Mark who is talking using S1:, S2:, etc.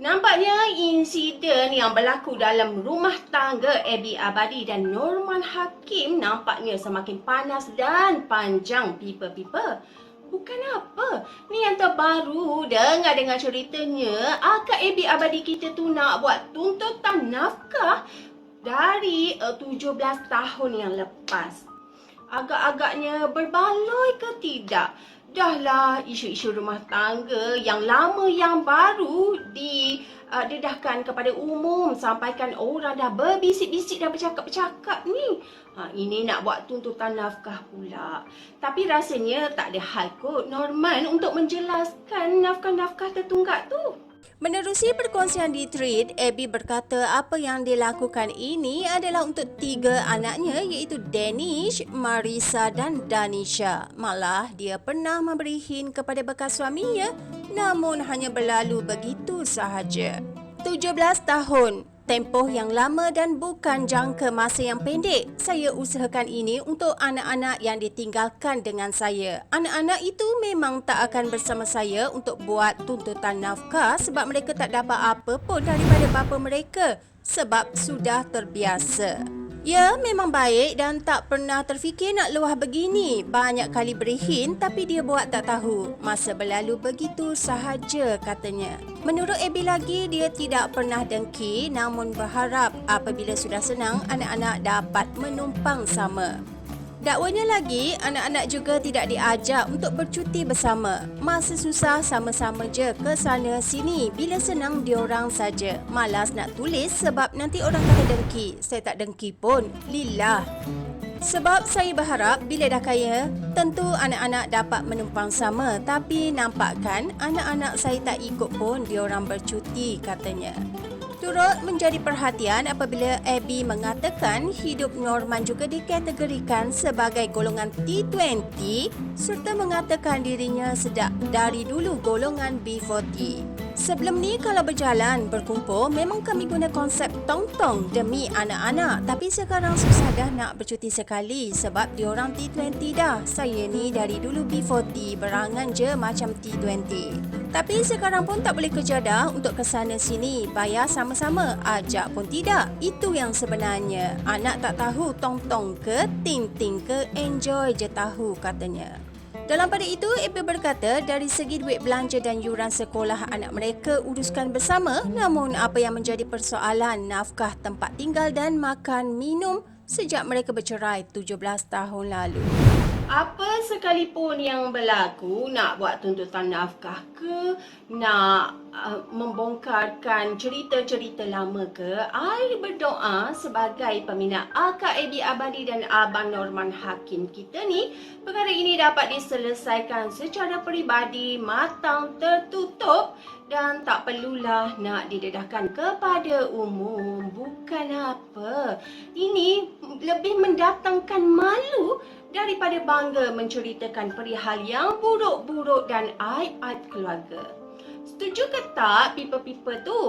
S1: Nampaknya insiden yang berlaku dalam rumah tangga Abby Abadi dan Norman Hakim nampaknya semakin panas dan panjang pipa-pipa. Bukan apa, ni yang terbaru dengar-dengar ceritanya akak Abby Abadi kita tu nak buat tuntutan nafkah dari uh, 17 tahun yang lepas. Agak-agaknya berbaloi ke tidak? Dahlah isu-isu rumah tangga yang lama yang baru didedahkan kepada umum sampaikan orang dah berbisik-bisik dah bercakap-bercakap ni. Ha, ini nak buat tuntutan nafkah pula. Tapi rasanya tak ada hal kot Norman untuk menjelaskan nafkah-nafkah tertunggak tu.
S2: Menerusi perkongsian di tweet, Abby berkata apa yang dilakukan ini adalah untuk tiga anaknya iaitu Danish, Marisa dan Danisha. Malah dia pernah memberi hint kepada bekas suaminya namun hanya berlalu begitu sahaja. 17 tahun Tempoh yang lama dan bukan jangka masa yang pendek. Saya usahakan ini untuk anak-anak yang ditinggalkan dengan saya. Anak-anak itu memang tak akan bersama saya untuk buat tuntutan nafkah sebab mereka tak dapat apa pun daripada bapa mereka sebab sudah terbiasa. Ya, memang baik dan tak pernah terfikir nak luah begini. Banyak kali berihin tapi dia buat tak tahu. Masa berlalu begitu sahaja katanya. Menurut Abby lagi, dia tidak pernah dengki namun berharap apabila sudah senang, anak-anak dapat menumpang sama. Dakwanya lagi, anak-anak juga tidak diajak untuk bercuti bersama. Masa susah sama-sama je ke sana sini. Bila senang diorang saja. Malas nak tulis sebab nanti orang kata dengki. Saya tak dengki pun. Lillah. Sebab saya berharap bila dah kaya, tentu anak-anak dapat menumpang sama. Tapi nampakkan anak-anak saya tak ikut pun diorang bercuti katanya. Turut menjadi perhatian apabila Abby mengatakan hidup Norman juga dikategorikan sebagai golongan T20 serta mengatakan dirinya sedap dari dulu golongan B40. Sebelum ni kalau berjalan berkumpul memang kami guna konsep tong-tong demi anak-anak tapi sekarang susah dah nak bercuti sekali sebab diorang T20 dah. Saya ni dari dulu B40 berangan je macam T20. Tapi sekarang pun tak boleh kerja dah untuk ke sana sini. Bayar sama-sama, ajak pun tidak. Itu yang sebenarnya. Anak tak tahu tong-tong ke, ting-ting ke, enjoy je tahu katanya. Dalam pada itu, Apple berkata dari segi duit belanja dan yuran sekolah anak mereka uruskan bersama namun apa yang menjadi persoalan nafkah tempat tinggal dan makan minum sejak mereka bercerai 17 tahun lalu.
S1: Apa sekalipun yang berlaku, nak buat tuntutan nafkah ke, nak uh, membongkarkan cerita-cerita lama ke, I berdoa sebagai peminat Akak Ebi Abadi dan Abang Norman Hakim kita ni, perkara ini dapat diselesaikan secara peribadi, matang, tertutup dan tak perlulah nak didedahkan kepada umum. Bukan apa. Ini lebih mendatangkan malu daripada bangga menceritakan perihal yang buruk-buruk dan aib-aib keluarga. Setuju ke tak people-people tu?